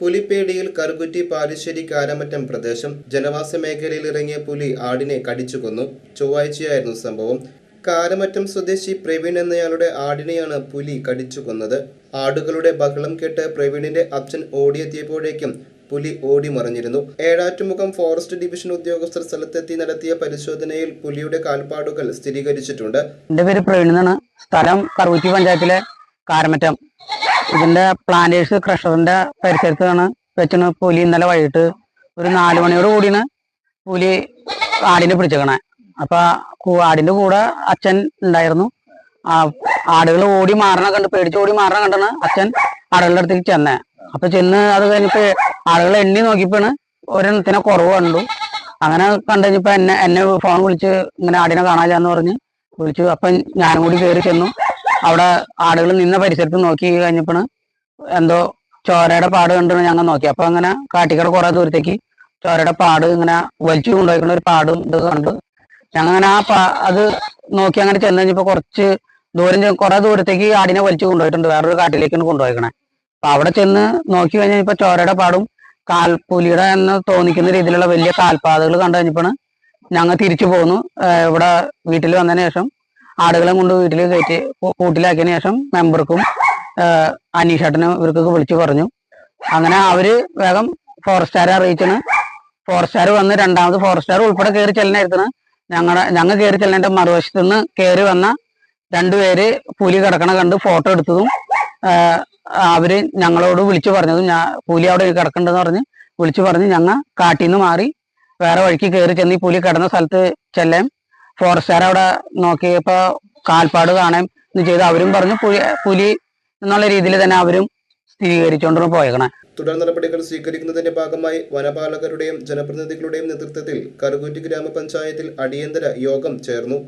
പുലിപ്പേടിയിൽ കറുകുറ്റി പാലിശ്ശേരി കാരമറ്റം പ്രദേശം ജനവാസ മേഖലയിൽ ഇറങ്ങിയ പുലി ആടിനെ കടിച്ചു കൊന്നു. ചൊവ്വാഴ്ചയായിരുന്നു സംഭവം. കാരമറ്റം സ്വദേശി പ്രവീൺ എന്നയാളുടെ ആടിനെയാണ് പുലി കടിച്ചു കൊന്നത്. ആടുകളുടെ ബഹളം കേട്ട് പ്രവീണിന്റെ അച്ഛൻ ഓടിയെത്തിയപ്പോഴേക്കും പുലി ഓടി മറിഞ്ഞിരുന്നു ഏഴാറ്റുമുഖം ഫോറസ്റ്റ് ഡിവിഷൻ ഉദ്യോഗസ്ഥർ സ്ഥലത്തെത്തി നടത്തിയ പരിശോധനയിൽ പുലിയുടെ കാൽപ്പാടുകൾ സ്ഥിരീകരിച്ചിട്ടുണ്ട്. എന്റെ പേര് പ്രവീൺ എന്നാണ്. സ്ഥലം കറുകുറ്റി പഞ്ചായത്തിലെ കാരമറ്റം. ഇതിന്റെ പ്ലാന്റേഴ്സ് ക്രഷറിന്റെ പരിസരത്താണ് വെച്ചാണ് പുലി ഇന്നലെ വൈകിട്ട് ഒരു നാല് മണിയോട് കൂടിയാണ് പുലി ആടിനെ പിടിച്ചേക്കണേ. അപ്പൊ ആടിന്റെ കൂടെ അച്ഛൻ ഉണ്ടായിരുന്നു. ആ ആടുകൾ ഓടി മാറണ കണ്ട് പേടിച്ച് ഓടി മാറണ കണ്ടാണ് അച്ഛൻ ആടുകളുടെ അടുത്തേക്ക് ചെന്നേ. അപ്പൊ ചെന്ന് അത് കഴിഞ്ഞിട്ട് ആളുകൾ എണ്ണി നോക്കിയപ്പോണ് ഒരെണ്ണത്തിനെ കുറവ് കണ്ടു. അങ്ങനെ കണ്ടു കഴിഞ്ഞപ്പോ എന്നെ എന്നെ ഫോൺ വിളിച്ച് ഇങ്ങനെ ആടിനെ കാണാനില്ലാന്ന് പറഞ്ഞ് വിളിച്ചു. അപ്പൊ ഞാനും കൂടി കയറി ചെന്നു. അവിടെ ആടുകൾ നിന്ന പരിസരത്ത് നോക്കി കഴിഞ്ഞപ്പോൾ എന്തോ ചോരയുടെ പാട് കണ്ടാണ് ഞങ്ങൾ നോക്കി. അപ്പൊ അങ്ങനെ കാട്ടിക്കട കുറെ ദൂരത്തേക്ക് ചോരയുടെ പാട് ഇങ്ങനെ വലിച്ചു കൊണ്ടുപോയിക്കുന്ന ഒരു പാടും ഇത് കണ്ടു. ഞങ്ങൾ അങ്ങനെ ആ പാ അത് നോക്കി അങ്ങനെ ചെന്ന് കഴിഞ്ഞപ്പോ കുറച്ച് ദൂരം കുറെ ദൂരത്തേക്ക് ആടിനെ വലിച്ചു കൊണ്ടുപോയിട്ടുണ്ട്. വേറൊരു കാട്ടിലേക്കാണ് കൊണ്ടുപോയിക്കണേ. അപ്പൊ അവിടെ ചെന്ന് നോക്കി കഴിഞ്ഞപ്പോ ചോരയുടെ പാടും കാൽ പുലിയുടെ എന്ന് തോന്നിക്കുന്ന രീതിയിലുള്ള വലിയ കാൽപാതകൾ കണ്ടു കഴിഞ്ഞപ്പോ ഞങ്ങൾ തിരിച്ചു പോന്നു. ഇവിടെ വീട്ടിൽ വന്നതിന് ശേഷം ആടുകളെ കൊണ്ട് വീട്ടിൽ കയറ്റി കൂട്ടിലാക്കിയതിനു ശേഷം മെമ്പർക്കും അനീഷേട്ടനും ഇവർക്കൊക്കെ വിളിച്ചു പറഞ്ഞു. അങ്ങനെ അവർ വേഗം ഫോറസ്റ്റുകാരെ അറിയിച്ചാണ്. ഫോറസ്റ്റുകാർ വന്ന് രണ്ടാമത് ഫോറസ്റ്റുകാർ ഉൾപ്പെടെ കയറി ചെല്ലനായിരുന്നു ഞങ്ങളുടെ ഞങ്ങൾ കയറി ചെല്ലേണ്ട മറുവശത്ത് നിന്ന് കയറി വന്ന രണ്ടുപേര് പുലി കിടക്കണ കണ്ട് ഫോട്ടോ എടുത്തതും അവർ ഞങ്ങളോട് വിളിച്ചു പറഞ്ഞതും ഞാൻ പുലി അവിടെ കിടക്കണ്ടെന്ന് പറഞ്ഞ് വിളിച്ചു പറഞ്ഞ് ഞങ്ങൾ കാട്ടിൽ നിന്ന് മാറി വേറെ വഴിക്ക് കയറി ചെന്ന് ഈ പുലി കിടന്ന സ്ഥലത്ത് ചെല്ലാൻ ഫോറസ്റ്റുകാർ അവിടെ നോക്കിയപ്പോ കാൽപ്പാട് കാണാൻ ഇത് ചെയ്ത് അവരും പറഞ്ഞു പുലി പുലി എന്നുള്ള രീതിയിൽ തന്നെ അവരും സ്ഥിരീകരിച്ചുകൊണ്ടാണ് പോയേക്കണേ. തുടർ നടപടികൾ സ്വീകരിക്കുന്നതിന്റെ ഭാഗമായി വനപാലകരുടെയും ജനപ്രതിനിധികളുടെയും നേതൃത്വത്തിൽ കറുകുറ്റി ഗ്രാമപഞ്ചായത്തിൽ അടിയന്തര യോഗം ചേർന്നു.